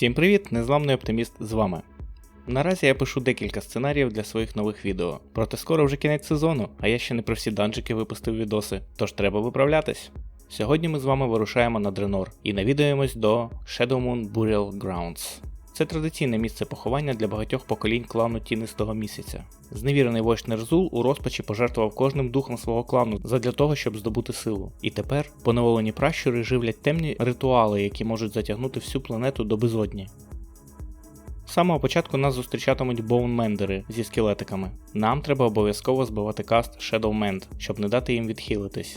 Всім привіт, незламний оптиміст з вами. Наразі я пишу декілька сценаріїв для своїх нових відео, проте скоро вже кінець сезону, а я ще не про всі данжики випустив відоси, тож треба виправлятись. Сьогодні ми з вами вирушаємо на Дренор і навідаємось до Shadow Moon Burial Grounds. Це традиційне місце поховання для багатьох поколінь клану Тінистого місяця. Зневірений вождь Нерзул у розпачі пожертвував кожним духом свого клану задля того, щоб здобути силу. І тепер поневолені пращури живлять темні ритуали, які можуть затягнути всю планету до безодні. З самого початку нас зустрічатимуть боунмендери зі скелетиками. Нам треба обов'язково збивати каст Shadow Mend, щоб не дати їм відхилитись.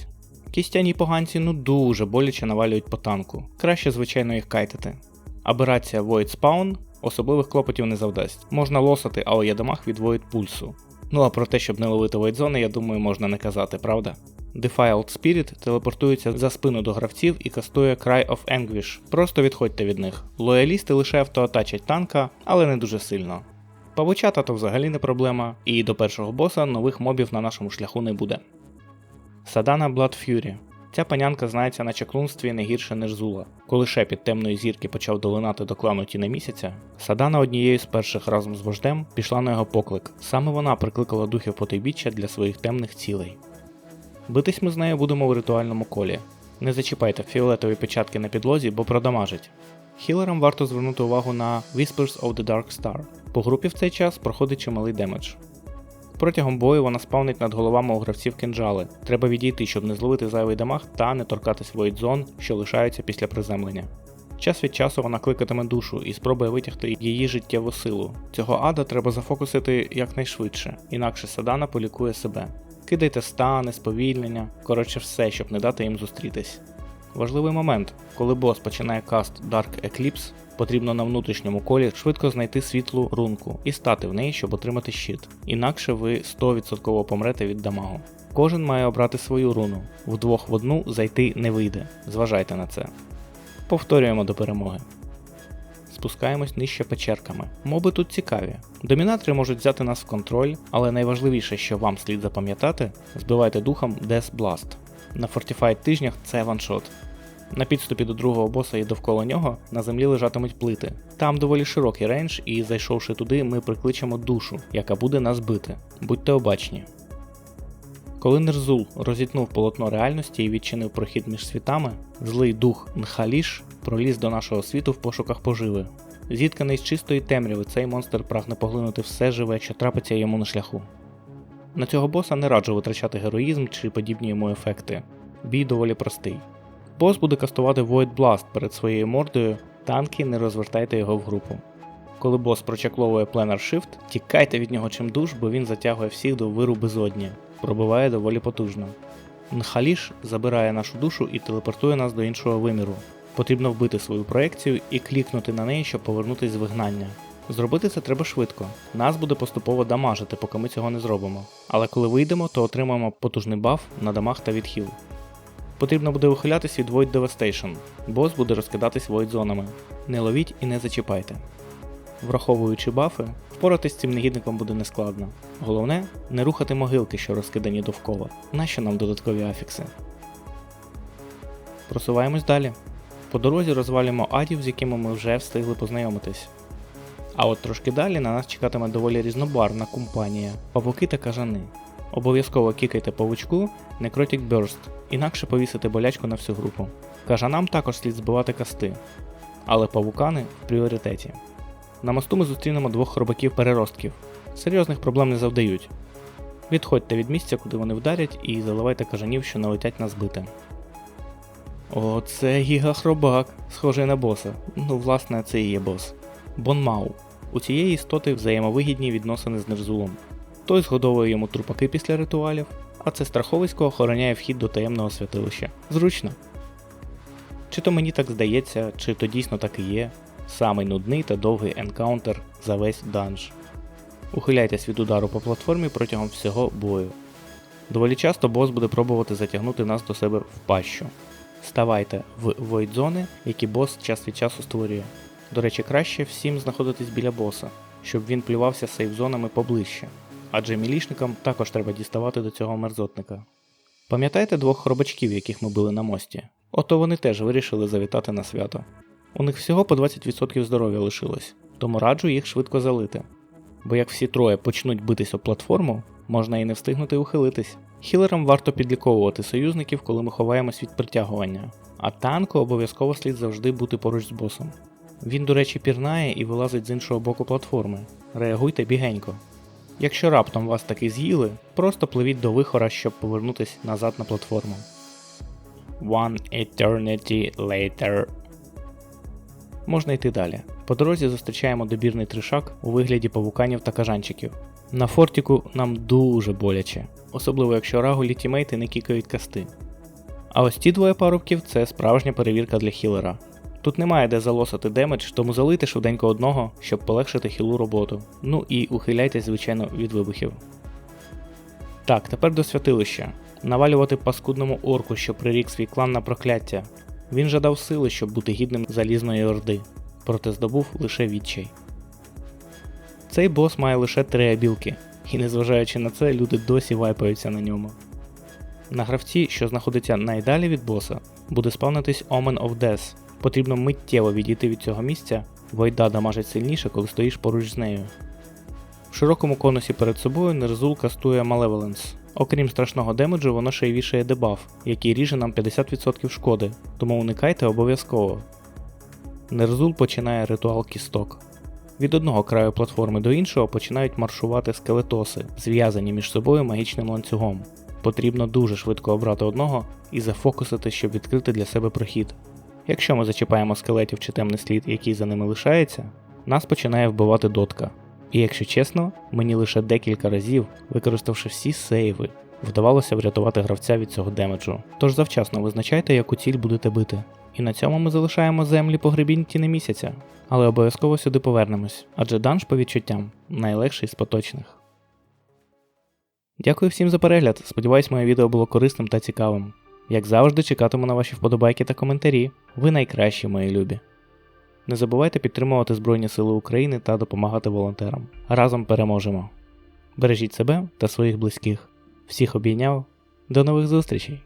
Кістяні поганці ну дуже боляче навалюють по танку. Краще, звичайно, їх кайтити. Аберація Void Spawn особливих клопотів не завдасть. Можна лосати, але я дамаг від Void пульсу. Ну а про те, щоб не ловити Void зони, я думаю, можна не казати, правда? Defiled Spirit телепортується за спину до гравців і кастує Cry of Anguish. Просто відходьте від них. Лоялісти лише автоатачать танка, але не дуже сильно. Павучата то взагалі не проблема, і до першого боса нових мобів на нашому шляху не буде. Садана Blood Fury. Ця панянка знається на чаклунстві не гірше, ніж Зула. Коли шепіт темної зірки почав долинати до клану Тіна місяця, Садана однією з перших разом з вождем пішла на його поклик. Саме вона прикликала духів потойбіччя для своїх темних цілей. Битись ми з нею будемо в ритуальному колі. Не зачіпайте фіолетові печатки на підлозі, бо продамажить. Хілерам варто звернути увагу на Whispers of the Dark Star. По групі в цей час проходить чималий демедж. Протягом бою вона спавнить над головами у гравців кинджали. Треба відійти, щоб не зловити зайвий дамаг та не торкатись воїдзон, що лишаються після приземлення. Час від часу вона кликатиме душу і спробує витягти її життєву силу. Цього ада треба зафокусити якнайшвидше, інакше Садана полікує себе. Кидайте стани, сповільнення, коротше все, щоб не дати їм зустрітись. Важливий момент, коли бос починає каст Dark Eclipse, потрібно на внутрішньому колі швидко знайти світлу рунку і стати в неї, щоб отримати щит. Інакше ви 100% помрете від дамагу. Кожен має обрати свою руну, вдвох в одну зайти не вийде. Зважайте на це. Повторюємо до перемоги. Спускаємось нижче печерками. Моби тут цікаві. Домінатори можуть взяти нас в контроль, але найважливіше, що вам слід запам'ятати, збивайте духом Death Blast. На Fortified тижнях це ваншот. На підступі до другого боса і довкола нього на землі лежатимуть плити. Там доволі широкий рейндж, і зайшовши туди, ми прикличемо душу, яка буде нас бити. Будьте обачні. Коли Нерзул розітнув полотно реальності і відчинив прохід між світами, злий дух Нхаліш проліз до нашого світу в пошуках поживи. Зітканий з чистої темряви, цей монстр прагне поглинути все живе, що трапиться йому на шляху. На цього боса не раджу витрачати героїзм чи подібні йому ефекти. Бій доволі простий. Бос буде кастувати Void Blast перед своєю мордою, танки не розвертайте його в групу. Коли бос прочакловує Plenар Shift, тікайте від нього чимдуж, бо він затягує всіх до виру безодні, пробиває доволі потужно. Нхаліш забирає нашу душу і телепортує нас до іншого виміру. Потрібно вбити свою проекцію і клікнути на неї, щоб повернутися з вигнання. Зробити це треба швидко. Нас буде поступово дамажити, поки ми цього не зробимо. Але коли вийдемо, то отримаємо потужний баф на дамаг та відхил. Потрібно буде ухилятись від Void Devastation. Бос буде розкидатись Void зонами. Не ловіть і не зачіпайте. Враховуючи бафи, впоратись з цим негідником буде нескладно. Головне, не рухати могилки, що розкидані довкола. Нащо нам додаткові афікси? Просуваємось далі. По дорозі розвалюємо адів, з якими ми вже встигли познайомитись. А от трошки далі на нас чекатиме доволі різнобарвна компанія павуки та кажани. Обов'язково кікайте павучку Necrotic Burst, інакше повісити болячку на всю групу. Кажанам також слід збивати касти, але павукани в пріоритеті. На мосту ми зустрінемо двох хробаків переростків. Серйозних проблем не завдають. Відходьте від місця, куди вони вдарять, і заливайте кажанів, що налетять на збити. О, це гігахробак, схожий на боса. Ну, власне, це і є бос. Бонмау. У цієї істоти взаємовигідні відносини з Нерзулом. Той згодовує йому трупаки після ритуалів, а це страховисько охороняє вхід до таємного святилища. Зручно. Чи то мені так здається, чи то дійсно так і є. Самий нудний та довгий енкаунтер за весь данж. Ухиляйтесь від удару по платформі протягом всього бою. Доволі часто бос буде пробувати затягнути нас до себе в пащу. Ставайте в войд-зони, які бос час від часу створює. До речі, краще всім знаходитись біля боса, щоб він плювався сейф-зонами поближче, адже мілішникам також треба діставати до цього мерзотника. Пам'ятаєте двох хробачків, яких ми били на мості? Ото вони теж вирішили завітати на свято. У них всього по 20% здоров'я лишилось, тому раджу їх швидко залити. Бо як всі троє почнуть битись об платформу, можна і не встигнути ухилитись. Хілерам варто підліковувати союзників, коли ми ховаємось від притягування, а танку обов'язково слід завжди бути поруч з босом. Він, до речі, пірнає і вилазить з іншого боку платформи. Реагуйте бігенько. Якщо раптом вас таки з'їли, просто пливіть до вихора, щоб повернутися назад на платформу. One eternity later. Можна йти далі. По дорозі зустрічаємо добірний тришак у вигляді павуканів та кажанчиків. На фортіку нам дуже боляче, особливо якщо рагулі тімейти не кікають касти. А ось ті двоє парубків це справжня перевірка для хілера. Тут немає де залосити демедж, тому залийте швиденько одного, щоб полегшити хілу роботу. Ну і ухиляйтесь, звичайно, від вибухів. Так, тепер до святилища. Навалювати паскудному орку, що прирік свій клан на прокляття. Він жадав сили, щоб бути гідним залізної орди, проте здобув лише відчай. Цей бос має лише три абілки, і незважаючи на це, люди досі вайпаються на ньому. На гравці, що знаходиться найдалі від боса, буде спавнитись Omen of Death. Потрібно миттєво відійти від цього місця, Войда дамажить сильніше, коли стоїш поруч з нею. В широкому конусі перед собою Нерзул кастує Malevolence. Окрім страшного демеджу, воно ще й вішає дебаф, який ріже нам 50% шкоди, тому уникайте обов'язково. Нерзул починає ритуал кісток. Від одного краю платформи до іншого починають маршувати скелетоси, зв'язані між собою магічним ланцюгом. Потрібно дуже швидко обрати одного і зафокусити, щоб відкрити для себе прохід. Якщо ми зачіпаємо скелетів чи темний слід, який за ними лишається, нас починає вбивати дотка. І якщо чесно, мені лише декілька разів, використавши всі сейви, вдавалося врятувати гравця від цього демеджу. Тож завчасно визначайте, яку ціль будете бити. І на цьому ми залишаємо землі погребінь тіни місяця, але обов'язково сюди повернемось, адже данж по відчуттям найлегший з поточних. Дякую всім за перегляд. Сподіваюсь, моє відео було корисним та цікавим. Як завжди, чекатиму на ваші вподобайки та коментарі. Ви найкращі, мої любі. Не забувайте підтримувати Збройні Сили України та допомагати волонтерам. Разом переможемо. Бережіть себе та своїх близьких. Всіх обійняв. До нових зустрічей!